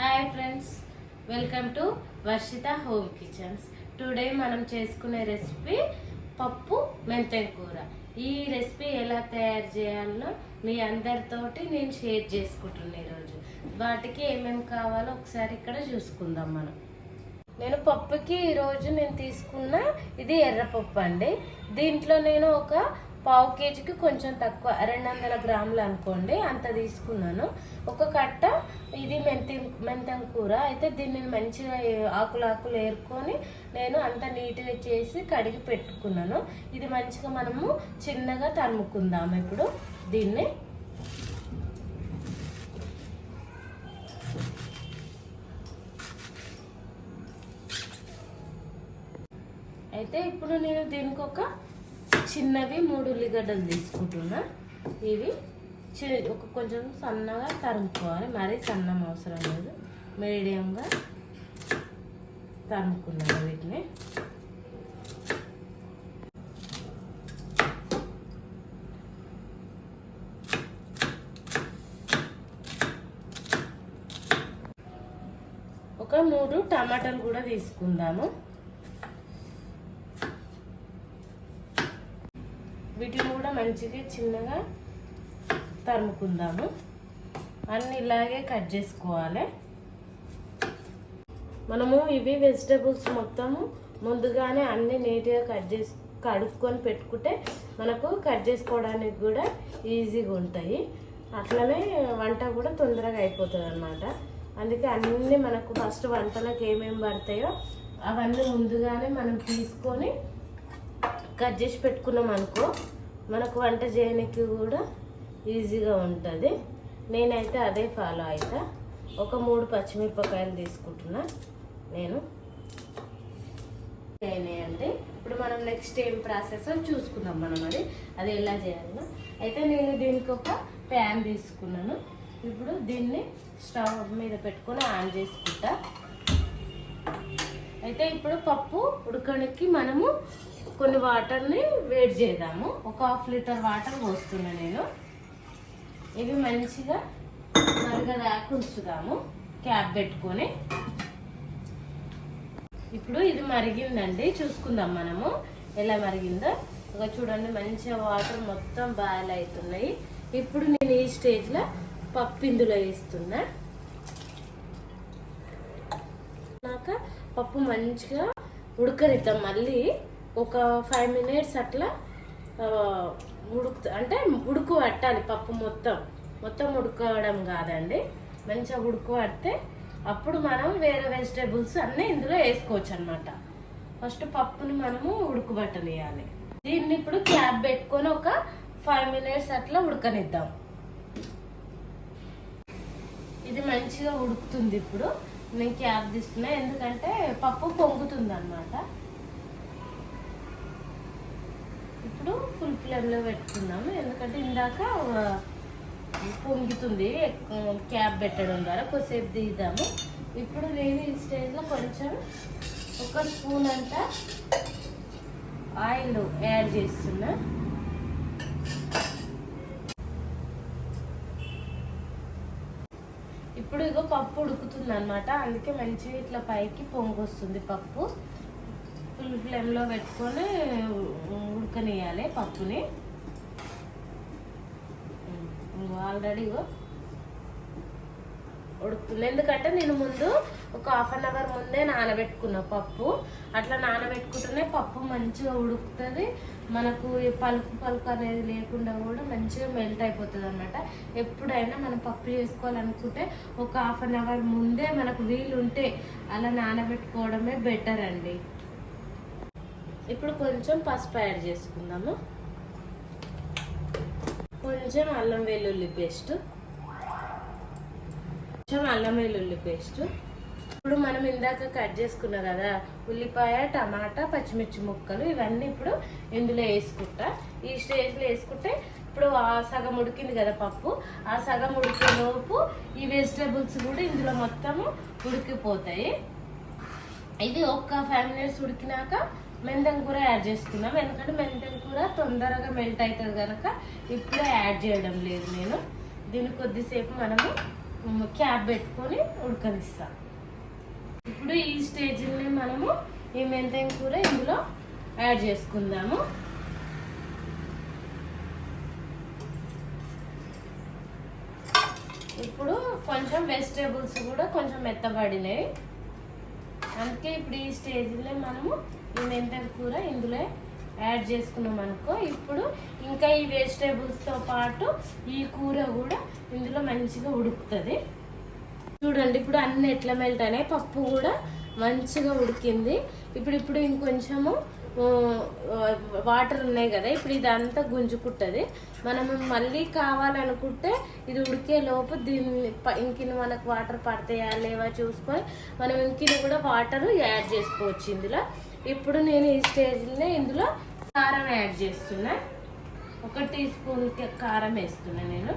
Hi friends welcome to Varshitha home kitchens today మనం చేసుకునే recipe పప్పు మెంతెం కూర. ఈ రెసిపీ ఎలా తయారు చేయాలో మీ అందరితోటి నేను షేర్ చేసుకుంటున్నాను ఈరోజు వాటికి ఏమేమి కావాలో ఒకసారి ఇక్కడ చూసుకుందాం మనం. నేను పప్పుకి ఈరోజు నేను తీసుకున్న ఇది ఎర్రపప్పు అండి. దీంట్లో నేను ఒక పావు కేజీకి కొంచెం తక్కువ రెండు వందల గ్రాములు అనుకోండి అంత తీసుకున్నాను. ఒక కట్ట ఇది మెంతి మెంతం కూర. అయితే దీన్ని మంచిగా ఆకులు ఆకులు ఏరుకొని నేను అంత నీట్గా చేసి కడిగి పెట్టుకున్నాను. ఇది మంచిగా మనము చిన్నగా తరుముకుందాము ఇప్పుడు దీన్ని. అయితే ఇప్పుడు నేను దీనికి ఒక చిన్నవి మూడు ఉల్లిగడ్డలు తీసుకుంటున్నా. ఇవి చి- ఒక కొంచెం సన్నగా తరుముకోవాలి. మరీ సన్నం అవసరం లేదు. మీడియంగా తరుముకున్నాను వీటిని. ఒక మూడు టమాటాలు కూడా తీసుకుందాము. వీటిని కూడా మంచిగా చిన్నగా తరుముకుందాము. అన్నీ ఇలాగే కట్ చేసుకోవాలి. మనము ఇవి వెజిటేబుల్స్ మొత్తము ముందుగానే అన్ని నీట్గా కట్ చేసి కడుక్కొని పెట్టుకుంటే మనకు కట్ చేసుకోవడానికి కూడా ఈజీగా ఉంటాయి. అట్లనే వంట కూడా తొందరగా అయిపోతుంది అనమాట అందుకే అన్నీ మనకు ఫస్ట్ వంటలకు ఏమేమి పడతాయో అవన్నీ ముందుగానే మనం తీసుకొని కట్ చేసి పెట్టుకున్నాం అనుకో మనకు వంట చేయడానికి కూడా ఈజీగా ఉంటుంది. నేనైతే అదే ఫాలో అవుతా ఒక మూడు పచ్చిమిరపకాయలు తీసుకుంటున్నా నేను. అంటే ఇప్పుడు మనం నెక్స్ట్ ఏం ప్రాసెస్ చూసుకుందాం మనం అది. అది ఎలా చేయాలో అయితే నేను దీనికి ఒక ప్యాన్ తీసుకున్నాను. ఇప్పుడు దీన్ని స్టవ్ మీద పెట్టుకొని ఆన్ చేసుకుంటా. అయితే ఇప్పుడు పప్పు ఉడకడానికి మనము కొన్ని వాటర్ని వేడి చేద్దాము. ఒక హాఫ్ లీటర్ వాటర్ పోస్తున్నా నేను. ఇవి మంచిగా మరగదాకా ఉంచుదాము. క్యాప్ పెట్టుకొని. ఇప్పుడు ఇది మరిగిందండి. చూసుకుందాం మనము. ఎలా మరిగిందో. ఒక చూడండి మంచిగా వాటర్ మొత్తం బాయిల్ అవుతున్నాయి. ఇప్పుడు నేను ఈ స్టేజ్లో పప్పు ఇందులో వేస్తున్నా. నాక పప్పు మంచిగా ఉడకనిద్దాం. మళ్ళీ ఒక ఫైవ్ మినిట్స్ అట్లా ఉడుకు అంటే ఉడుకు పట్టాలి పప్పు మొత్తం. మొత్తం ఉడకడం కాదండి. మంచిగా ఉడుకు పడితే అప్పుడు మనం వేరే వెజిటేబుల్స్ అన్నీ ఇందులో వేసుకోవచ్చు అనమాట ఫస్ట్ పప్పుని మనము ఉడుకుబట్టనియాలి దీన్ని ఇప్పుడు క్యాప్ పెట్టుకొని ఒక ఫైవ్ మినిట్స్ అట్లా ఉడకనిద్దాం. ఇది మంచిగా ఉడుకుతుంది ఇప్పుడు. నేను క్యాప్ తీస్తున్నా ఎందుకంటే పప్పు పొంగుతుంది అనమాట ఇప్పుడు ఫుల్ ఫ్లేమ్లో పెట్టుకుందాము ఎందుకంటే ఇందాక పొంగుతుంది క్యాప్ పెట్టడం ద్వారా కొద్దిసేపు తీద్దాము ఇప్పుడు నేను ఈ స్టేజ్లో కొంచెం ఒక స్పూన్ అంట ఆయిల్ యాడ్ చేస్తున్నా. ఇప్పుడు ఇగో పప్పు ఉడుకుతుంది అనమాట అందుకే మంచిగా ఇట్లా పైకి పొంగు వస్తుంది పప్పు. ఫ్లేమ్లో పెట్టుకొని ఉడకనియాలి పప్పుని. ఆల్రెడీ ఉడుకుతుంది. ఎందుకంటే నేను ముందు ఒక హాఫ్ అన్ అవర్ ముందే నానబెట్టుకున్నా పప్పు. అట్లా నానబెట్టుకుంటేనే పప్పు మంచిగా ఉడుకుతుంది. మనకు పలుకు పలుకు అనేది లేకుండా కూడా మంచిగా మెల్ట్ అయిపోతుంది అనమాట ఎప్పుడైనా మనం పప్పు చేసుకోవాలనుకుంటే ఒక హాఫ్ అన్ అవర్ ముందే మనకు వీలు ఉంటే అలా నానబెట్టుకోవడమే బెటర్ అండి. ఇప్పుడు కొంచెం పసుపు యాడ్ చేసుకుందాము. కొంచెం అల్లం వెల్లుల్లి పేస్ట్. కొంచెం అల్లం వెల్లుల్లి పేస్ట్. ఇప్పుడు మనం ఇందాక కట్ చేసుకున్నాం కదా ఉల్లిపాయ టమాటా పచ్చిమిర్చి ముక్కలు ఇవన్నీ ఇప్పుడు ఇందులో వేసుకుంటా. ఈ స్టేజ్లో వేసుకుంటే ఇప్పుడు ఆ సగం ఉడికింది కదా పప్పు ఆ సగం ఉడికే లోపు ఈ వెజిటేబుల్స్ కూడా ఇందులో మొత్తము ఉడికిపోతాయి. ఇది ఒక్క ఫైవ్ మినిట్స్ ఉడికినాక మెంతం కూర యాడ్ చేసుకున్నాం ఎందుకంటే మెంతం కూర తొందరగా మెల్ట్ అవుతుంది కనుక ఇప్పుడే యాడ్ చేయడం లేదు నేను. దీన్ని కొద్దిసేపు మనము క్యాప్ పెట్టుకొని ఉడకనిస్తాం. ఇప్పుడు ఈ స్టేజ్ని మనము ఈ మెంతెం కూర ఇందులో యాడ్ చేసుకుందాము. ఇప్పుడు కొంచెం వెజిటేబుల్స్ కూడా కొంచెం మెత్తబడినాయి అందుకే ఇప్పుడు ఈ స్టేజ్లో మనము ఈ మెంతెం కూర ఇందులో యాడ్ చేసుకున్నాం అనుకో ఇప్పుడు ఇంకా ఈ వెజిటేబుల్స్తో పాటు ఈ కూర కూడా ఇందులో మంచిగా ఉడుకుతుంది. చూడండి ఇప్పుడు అన్ని ఎట్లా మెల్ట్ అయినాయి. పప్పు కూడా మంచిగా ఉడికింది. ఇప్పుడు ఇప్పుడు ఇంకొంచెము వాటర్ ఉన్నాయి కదా ఇప్పుడు ఇదంతా గుంజుకుంటుంది. మనం మళ్ళీ కావాలనుకుంటే ఇది ఉడికే లోపు దీన్ని ఇంకిన మనకు వాటర్ పడతాయా లేవా చూసుకొని మనం ఇంకిన కూడా వాటర్ యాడ్ చేసుకోవచ్చు ఇందులో. ఇప్పుడు నేను ఈ స్టేజ్లో ఇందులో కారం యాడ్ చేస్తున్నా. ఒక టీ స్పూన్ కారం వేస్తున్నా నేను.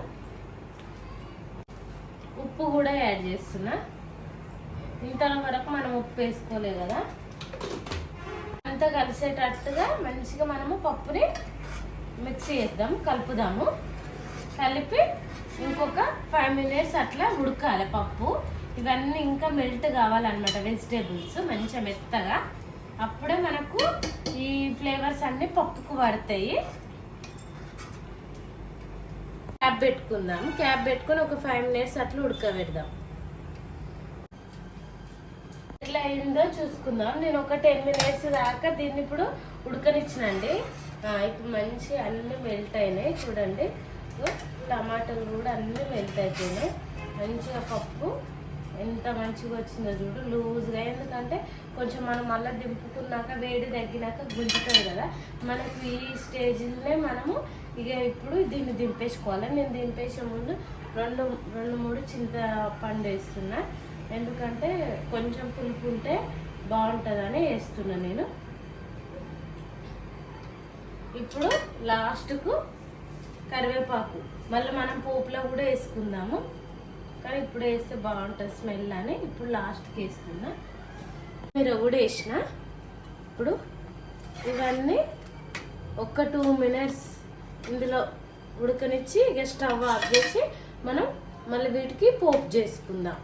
ఉప్పు కూడా యాడ్ చేస్తున్నా. ఇంతలో వరకు మనం ఉప్పు వేసుకోలే కదా. అంతా కలిసేటట్టుగా మంచిగా మనము పప్పుని మిక్స్ చేద్దాం కలుపుదాము. కలిపి ఇంకొక ఫైవ్ మినిట్స్ అట్లా ఉడకాలి పప్పు. ఇవన్నీ ఇంకా మెల్ట్ కావాలన్నమాట వెజిటేబుల్స్ మంచిగా మెత్తగా. అప్పుడే మనకు ఈ ఫ్లేవర్స్ అన్నీ పప్పుకు పడతాయి. క్యాప్ పెట్టుకుందాం. క్యాప్ పెట్టుకొని ఒక ఫైవ్ మినిట్స్ అట్లా ఉడకబెడదాం. ఎట్లా అయిందో చూసుకుందాం. నేను ఒక టెన్ మినిట్స్ దాకా దీన్ని ఇప్పుడు ఉడకనిచ్చినండి. ఇప్పుడు మంచి అన్ని మెల్ట్ అయినాయి చూడండి. టమాటాలు కూడా అన్ని మెల్ట్ అయిపోయినాయి. మంచిగా పప్పు. ఎంత మంచిగా వచ్చిందో చూడు లూజ్గా. ఎందుకంటే కొంచెం మనం మళ్ళీ దింపుకున్నాక వేడి తగ్గినాక గుంజుతుంది కదా. మనకు ఈ స్టేజ్లోనే మనము ఇక ఇప్పుడు దీన్ని దింపేసుకోవాలి. నేను దింపేసే ముందు రెండు రెండు మూడు చింతపండు వేస్తున్నా. ఎందుకంటే కొంచెం పులుపు ఉంటే బాగుంటుందని వేస్తున్నా నేను. ఇప్పుడు లాస్ట్కు కరివేపాకు. మళ్ళీ మనం పోపులో కూడా వేసుకుందాము. కానీ ఇప్పుడు వేస్తే బాగుంటుంది స్మెల్ అని ఇప్పుడు లాస్ట్కి వేస్తున్నా. మీరు కూడా వేసిన ఇప్పుడు ఇవన్నీ ఒక టూ మినిట్స్ ఇందులో ఉడకనిచ్చి ఇక స్టవ్ ఆఫ్ చేసి మనం మళ్ళీ వీటికి పోపు చేసుకుందాం.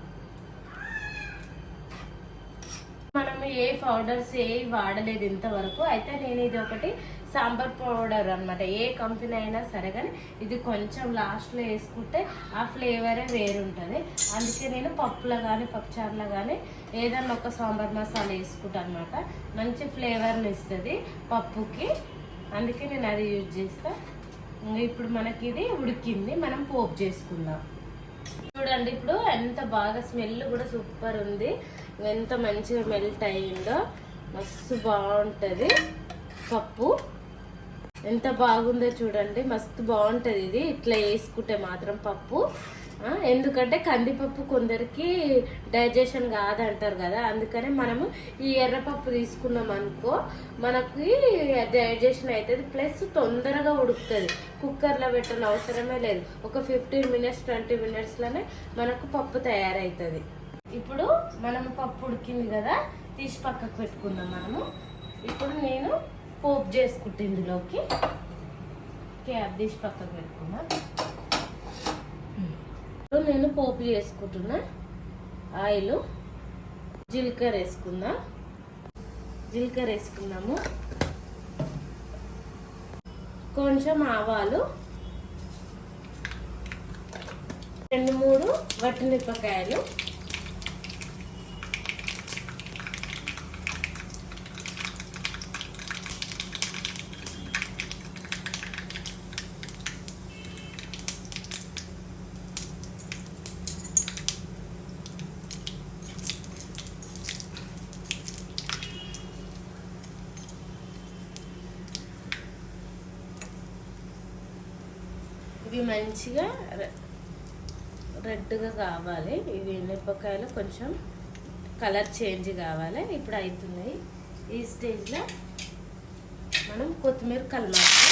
మనం ఏ పౌడర్స్ ఏ వాడలేదు ఇంతవరకు. అయితే నేను ఇది ఒకటి సాంబార్ పౌడర్ అనమాట ఏ కంపెనీ అయినా సరే కానీ ఇది కొంచెం లాస్ట్లో వేసుకుంటే ఆ ఫ్లేవరే వేరుంటుంది. అందుకే నేను పప్పులో కానీ పప్పుచారులో కానీ ఏదన్నా ఒక సాంబార్ మసాలా వేసుకుంటాను అనమాట మంచి ఫ్లేవర్ని ఇస్తుంది పప్పుకి. అందుకే నేను అది యూజ్ చేస్తాను ఇప్పుడు మనకి ఇది ఉడికింది. మనం పోపు చేసుకుందాం. చూడండి ఇప్పుడు ఎంత బాగా స్మెల్ కూడా సూపర్ ఉంది. ఎంత మంచిగా మెల్ట్ అయిందో మస్తు బాగుంటుంది పప్పు. ఎంత బాగుందో చూడండి. మస్తు బాగుంటుంది ఇది. ఇట్లా వేసుకుంటే మాత్రం పప్పు. ఎందుకంటే కందిపప్పు కొందరికి డైజెషన్ కాదంటారు కదా. అందుకనే మనము ఈ ఎర్రపప్పు తీసుకున్నాం అనుకో మనకి డైజెషన్ అవుతుంది ప్లస్ తొందరగా ఉడుకుతుంది. కుక్కర్లో పెట్టిన అవసరమే లేదు. ఒక ఫిఫ్టీన్ మినిట్స్ ట్వంటీ మినిట్స్లోనే మనకు పప్పు తయారవుతుంది ఇప్పుడు మనం పప్పు ఉడికింది కదా తీసి పక్కకు పెట్టుకుందాం మనము. ఇప్పుడు నేను పోపు చేసుకుంటే ఇందులోకి. క్యాబ్ తీసి పక్కకు పెట్టుకున్నా నేను పోపు చేసుకుంటున్నా. ఆయిల్. జీలకర్ర వేసుకుందాం. జీలకర్ర వేసుకుందాము కొంచెం ఆవాలు. రెండు మూడు వట్టిమిరపకాయలు. ఇవి మంచిగా రె- రెడ్గా కావాలి. ఇవి మిరపకాయలు కొంచెం కలర్ చేంజ్ కావాలి. ఇప్పుడు అవుతున్నాయి ఈ స్టేజ్లో మనం కొత్తిమీర కలమాలి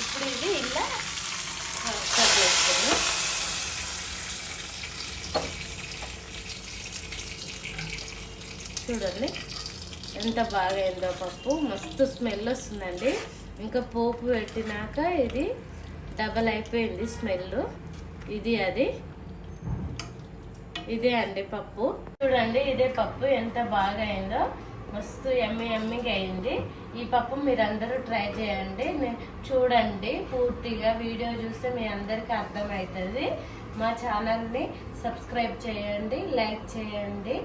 ఇప్పుడు ఇది ఇలా కట్ చేసుకున్నాం చూడండి. ఎంత బాగా అయిందో పప్పు మస్తు స్మెల్ వస్తుందండి. ఇంకా పోపు పెట్టినాక ఇది డబల్ అయిపోయింది స్మెల్ ఇది అది. ఇదే అండి పప్పు. చూడండి ఇదే పప్పు ఎంత బాగా అయిందో. మస్తు ఎమ్మి ఎమ్మిగా అయింది. ఈ పప్పు మీరందరూ ట్రై చేయండి. చూడండి పూర్తిగా వీడియో చూస్తే మీ అందరికీ అర్థమవుతుంది. మా ఛానల్ని సబ్స్క్రైబ్ చేయండి లైక్ చేయండి.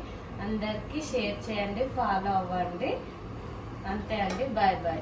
అందరికీ షేర్ చేయండి ఫాలో అవ్వండి. అంతే అండి బాయ్ బాయ్.